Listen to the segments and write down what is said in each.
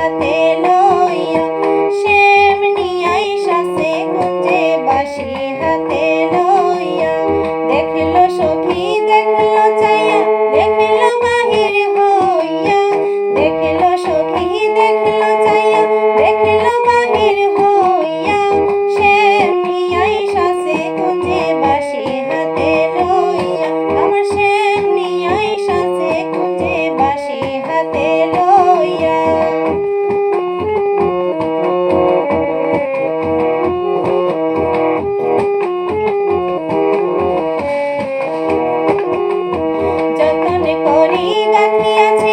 সাথে লইয়া, সেমনি আইসাছে কুঞ্জে বাসি হাতে লইয়া। দেখল সখী, দেখল চাইয়া দেখল বাহির হইয়া। দেখল সখী, দেখল চাইয়া দেখল বাহির হইয়া। সেমনি আইসাছে কুঞ্জে বাসি হাতে লইয়া। আমার সেমনি আইসাছে কুঞ্জে বাসি হাতে লইয়া। দেখিয়েছে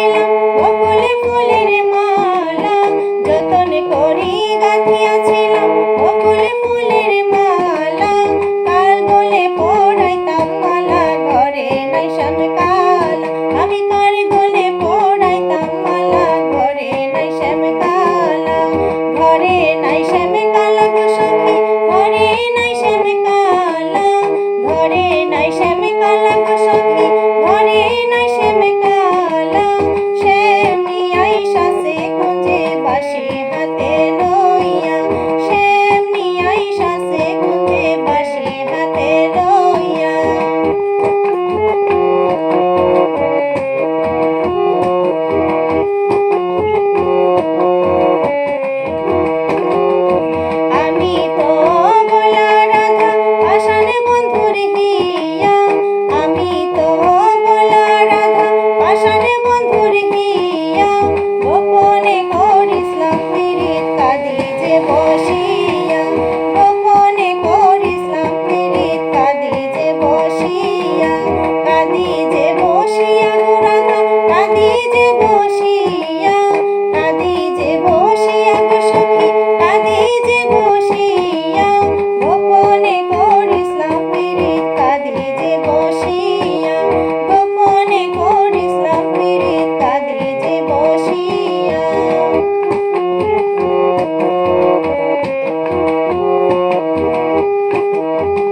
Música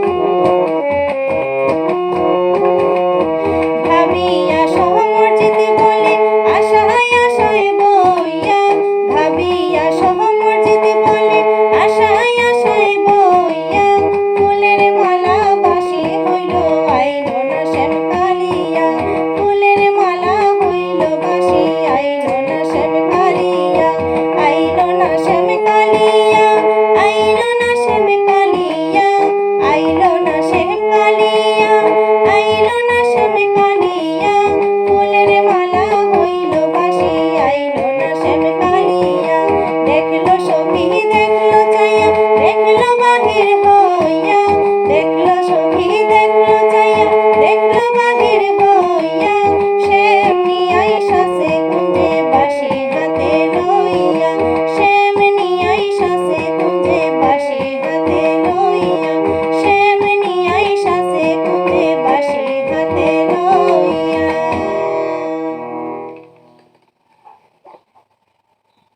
Shere boya, shere